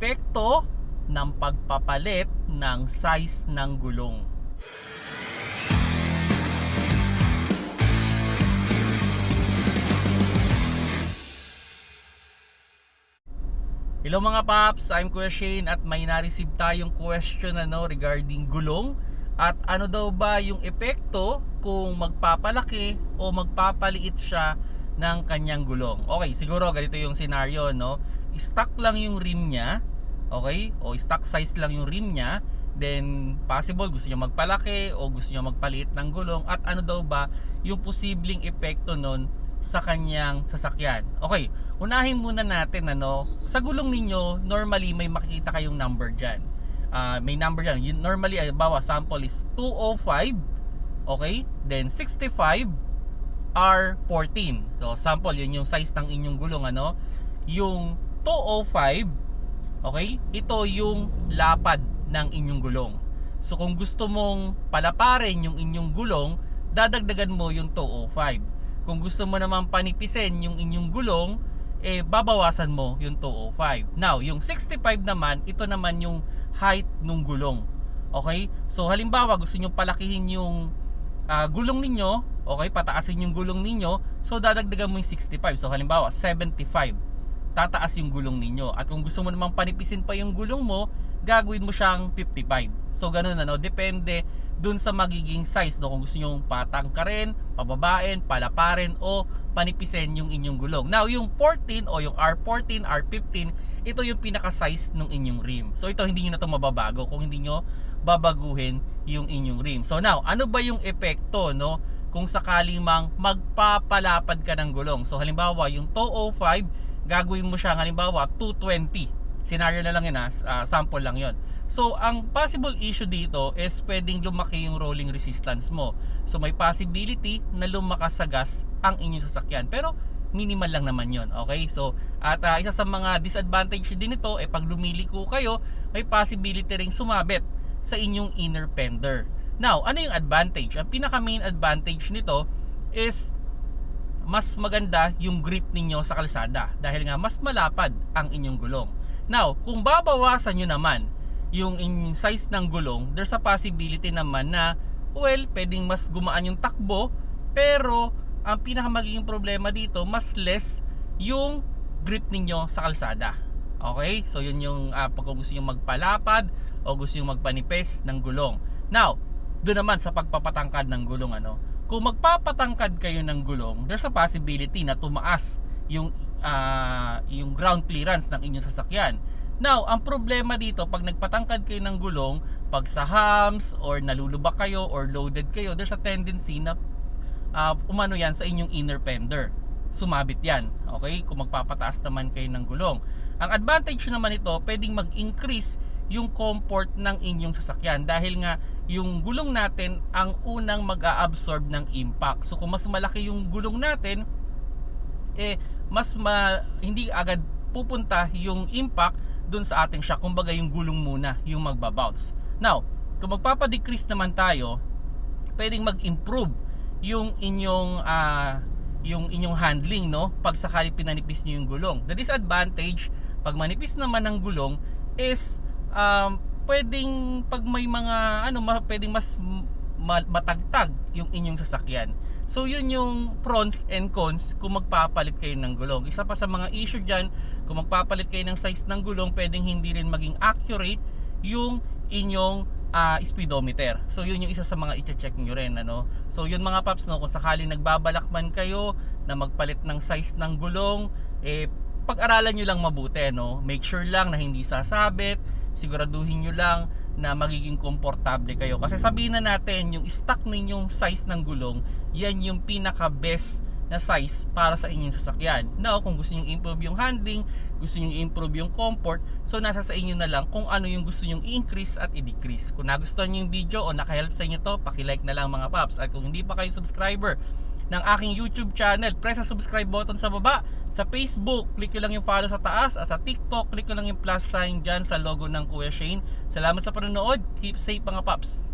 epekto ng pagpapalit ng size ng gulong. Hello mga paps, I'm Kuya Shane at may na-receive tayong question ano regarding gulong at ano daw ba yung epekto kung magpapalaki o magpapaliit siya ng kanyang gulong. Okay, siguro ganito yung scenario no. Stock lang yung rim niya, okay? O stock size lang yung rim niya. Then possible gusto niya magpalaki o gusto niya magpaliit ng gulong at ano daw ba yung posibleng epekto nun sa kanyang sasakyan. Okay, unahin muna natin ano, sa gulong ninyo, normally may makikita kayong number diyan. Ah, may number. Yun, normally, uh, bawa sample is 205. Okay? Then 65 R14. So sample yun yung size ng inyong gulong ano. Yung 205 okay? Ito yung lapad ng inyong gulong. So kung gusto mong palaparin yung inyong gulong, dadagdagan mo yung 205 kung gusto mo naman panipisin yung inyong gulong, eh babawasan mo yung 205. Now, yung 65 naman, ito naman yung height ng gulong. Okay? So halimbawa, gusto niyo palakihin yung ah, gulong ninyo, okay, pataasin yung gulong ninyo, so dadagdagan mo yung 65. So halimbawa, 75. Tataas yung gulong ninyo. At kung gusto mo namang panipisin pa yung gulong mo, gagawin mo siyang 55. So ganun ano, depende dun sa magiging size no kung gusto niyo patangkarin, pababain, palaparin o panipisin yung inyong gulong. Now, yung 14 o yung R14, R15, ito yung pinaka-size ng inyong rim. So ito hindi niyo na to mababago kung hindi niyo babaguhin yung inyong rim. So now, ano ba yung epekto no kung sakaling mang magpapalapad ka ng gulong? So halimbawa, yung 205 gagawin mo siya halimbawa 220 scenario na lang yun ha, ah, sample lang yon So, ang possible issue dito is pwedeng lumaki yung rolling resistance mo. So, may possibility na lumakas sa gas ang inyong sasakyan. Pero, minimal lang naman yon okay? So, at ah, isa sa mga disadvantage din nito, eh pag lumiliko kayo, may possibility ring sumabit sa inyong inner fender. Now, ano yung advantage? Ang pinaka main advantage nito is mas maganda yung grip ninyo sa kalsada dahil nga mas malapad ang inyong gulong. Now, kung babawasan nyo naman yung inyong size ng gulong, there's a possibility naman na, well, pwedeng mas gumaan yung takbo, pero ang pinaka magiging problema dito, mas less yung grip ninyo sa kalsada. Okay? So, yun yung uh, pag gusto nyo magpalapad o gusto nyo magpanipis ng gulong. Now, doon naman sa pagpapatangkad ng gulong, ano, kung magpapatangkad kayo ng gulong, there's a possibility na tumaas yung uh, yung ground clearance ng inyong sasakyan. Now, ang problema dito, pag nagpatangkad kayo ng gulong, pag sa hams or nalulubak kayo or loaded kayo, there's a tendency na uh, umano yan sa inyong inner fender. Sumabit yan. Okay? Kung magpapataas naman kayo ng gulong. Ang advantage naman ito, pwedeng mag-increase yung comfort ng inyong sasakyan dahil nga yung gulong natin ang unang mag-a-absorb ng impact. So kung mas malaki yung gulong natin, eh mas ma, hindi agad pupunta yung impact dun sa ating shock. Kumbaga yung gulong muna yung magbabounce. Now, kung magpapadecrease naman tayo, pwedeng mag-improve yung inyong uh, yung inyong handling no pag sakali pinanipis niyo yung gulong. The disadvantage pag manipis naman ng gulong is um, pwedeng pag may mga ano pwedeng mas matagtag yung inyong sasakyan. So yun yung pros and cons kung magpapalit kayo ng gulong. Isa pa sa mga issue dyan, kung magpapalit kayo ng size ng gulong, pwedeng hindi rin maging accurate yung inyong uh, speedometer. So yun yung isa sa mga i-check nyo rin. Ano? So yun mga paps, no, kung sakaling nagbabalak man kayo na magpalit ng size ng gulong, eh, pag-aralan nyo lang mabuti. No? Make sure lang na hindi sasabit, siguraduhin nyo lang na magiging komportable kayo. Kasi sabihin na natin, yung stock ninyong size ng gulong, yan yung pinaka best na size para sa inyong sasakyan. Now, kung gusto niyo improve yung handling, gusto niyo improve yung comfort, so nasa sa inyo na lang kung ano yung gusto niyo i-increase at i-decrease. Kung nagustuhan niyo yung video o naka-help sa inyo to, paki-like na lang mga paps. At kung hindi pa kayo subscriber ng aking YouTube channel, press sa subscribe button sa baba. Sa Facebook, click nyo lang yung follow sa taas. At sa TikTok, click nyo lang yung plus sign dyan sa logo ng Kuya Shane. Salamat sa panonood. Keep safe mga paps.